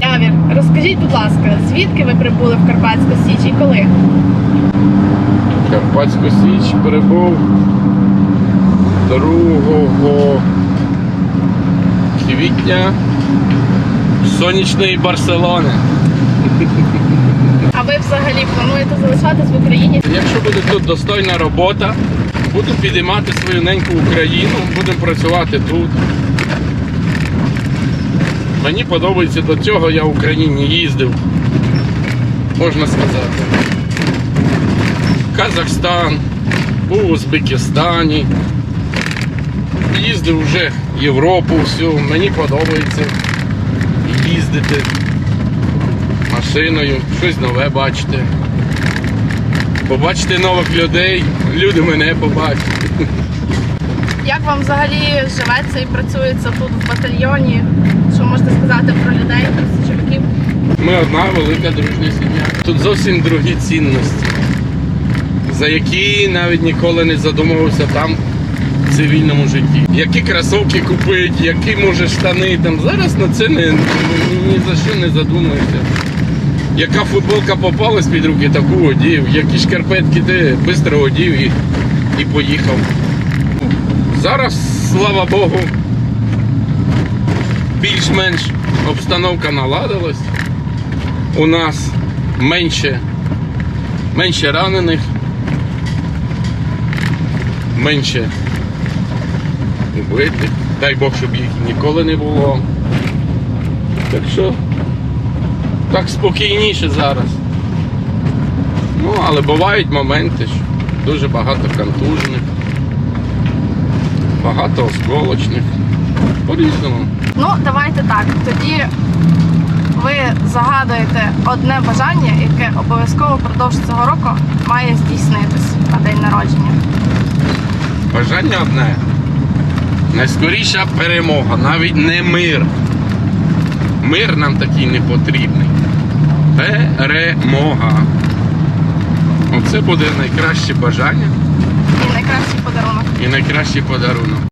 Явір, розкажіть, будь ласка, звідки ви прибули в Карпатську Січ і коли? Карпатську Січ перебув 2 квітня сонячної Барселони. А ви взагалі плануєте залишатись в Україні? Якщо буде тут достойна робота, буду підіймати свою неньку Україну, будемо працювати тут. Мені подобається до цього, я в Україні їздив, можна сказати. Казахстан, був у Узбекистані. Їздив вже Європу всю, мені подобається їздити машиною, щось нове бачити побачити нових людей, люди мене побачать. Як вам взагалі живеться і працюється тут в батальйоні? Можете сказати про людей, січовиків? Ми одна велика дружня сім'я. Тут зовсім другі цінності, за які навіть ніколи не задумувався там в цивільному житті. Які кросовки купити, які може штани там. Зараз на це не, ні за що не задумуєшся. Яка футболка попалась під руки, таку одів, які шкарпетки де швидко одів і, і поїхав. Зараз, слава Богу, більш-менш обстановка наладилась. У нас менше, менше ранених, менше убитих. Дай Бог, щоб їх ніколи не було. Так що так спокійніше зараз. Ну, але бувають моменти, що дуже багато контужених, багато осколочних. По-різному. Ну, давайте так. Тоді ви загадуєте одне бажання, яке обов'язково впродовж цього року має здійснитись на день народження. Бажання одне. Найскоріша перемога, навіть не мир. Мир нам такий не потрібний. Перемога. Оце буде найкраще бажання І найкращий подарунок. і найкращий подарунок.